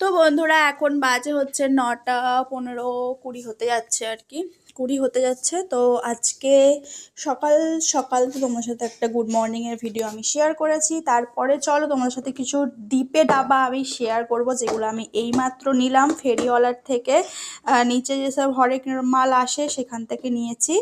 তো বন্ধুরা, এখন বাজে হচ্ছে নটা পনেরো কুড়ি হতে যাচ্ছে আর কি, কুড়ি হতে যাচ্ছে। তো আজকে সকাল সকাল তো তোমার সাথে একটা গুড মর্নিংয়ের ভিডিও আমি শেয়ার করেছি। তারপরে চলো তোমার সাথে কিছু ডিপে ডাবা আমি শেয়ার করব, যেগুলো আমি এইমাত্র নিলাম ফেরিওয়ালার থেকে। নিচে যেসব হরেক মাল আসে, সেখান থেকে নিয়েছি।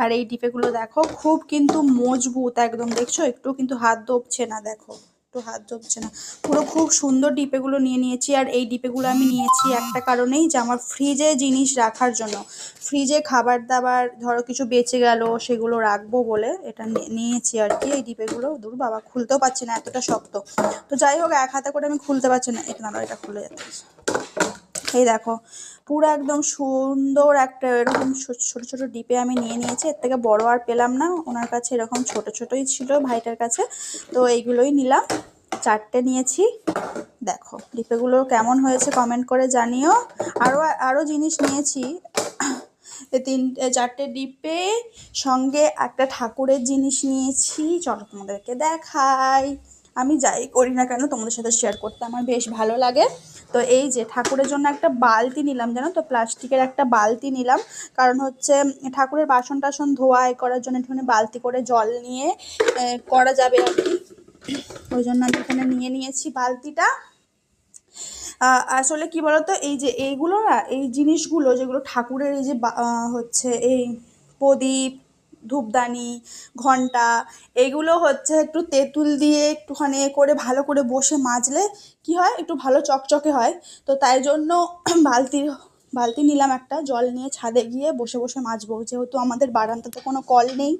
আর এই ডিপেগুলো দেখো, খুব কিন্তু মজবুত একদম, দেখছ? একটু কিন্তু হাত দবছে না, দেখো। একটু হাত ধরছে না। পুরো খুব সুন্দর ডিপেগুলো নিয়ে নিয়েছি আর এই ডিপেগুলো আমি নিয়েছি একটা কারণেই যে আমার ফ্রিজে জিনিস রাখার জন্য। ফ্রিজে খাবার দাবার ধরো কিছু বেঁচে গেল সেগুলো রাখব বলে এটা নিয়েছি আর কি। এই ডিপেগুলো দূর বাবা খুলতেও পারছি না, এতটা শক্ত। তো যাই হোক, এক হাতে করে আমি খুলতে পারছি না। এটা না এটা খুলে যাচ্ছে। এই দেখো, পুরো একদম সুন্দর একটা এরকম ছোট ছোট ডিপে আমি নিয়ে নিয়েছি। এর থেকে বড় আর পেলাম না। ওনার কাছে এরকম ছোট, ছোটই ছিল ভাইটার কাছে। তো এইগুলোই নিলাম। চারটে নিয়েছি। দেখো, ডিপেগুলো কেমন হয়েছে কমেন্ট করে জানিও। আরও আরও জিনিস নিয়েছি। তিন চারটে ডিপে সঙ্গে একটা ঠাকুরের জিনিস নিয়েছি। চলো তোমাদেরকে দেখাই। আমি যাই করি না কেন, তোমাদের সাথে শেয়ার করতে আমার বেশ ভালো লাগে। তো এই যে ঠাকুরের জন্য একটা বালতি নিলাম, জানো তো? প্লাস্টিকের একটা বালতি নিলাম। কারণ হচ্ছে, ঠাকুরের বাসন টাসন ধোয়া, এ করার জন্য একটুখানি বালতি করে জল নিয়ে করা যাবে আর কি। ওই জন্য আমি এখানে নিয়ে নিয়েছি বালতিটা। আসলে কি বলতো? এই যে এইগুলো না, এই জিনিসগুলো যেগুলো ঠাকুরের এই যে হচ্ছে এই প্রদীপ ধূপদানি, ঘণ্টা, এগুলো হচ্ছে একটু তেঁতুল দিয়ে একটুখানি করে ভালো করে বসে মাজলে কি হয়? একটু ভালো চকচকে হয়। তো তাই জন্য বালতি বালতি নিলাম একটা, জল নিয়ে ছাদে গিয়ে বসে বসে মাজবো। যেহেতু আমাদের বারান্দাতে কোনো কল নেই,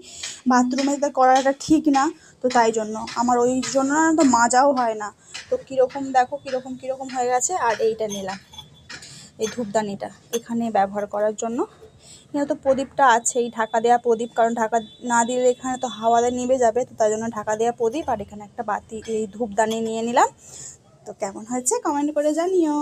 বাথরুমে তো করাটা ঠিক না, তো তাই জন্য। আমার ওই জন্য না তো মাজাও হয় না। তো কীরকম দেখো, কীরকম কীরকম হয়ে গেছে, আর এইটা নিলাম। এই ধূপদানিটা এখানে ব্যবহার করার জন্য। এখানে তো প্রদীপটা আছেই, ঢাকা দেওয়া প্রদীপ, কারণ ঢাকা না দিলে এখানে তো হাওয়াতে নিভে যাবে, তো তাই জন্য ঢাকা দেওয়া প্রদীপ, আর এখানে একটা বাতি, এই ধূপদানি নিয়ে নিলাম। তো কেমন হয়েছে কমেন্ট করে জানিও।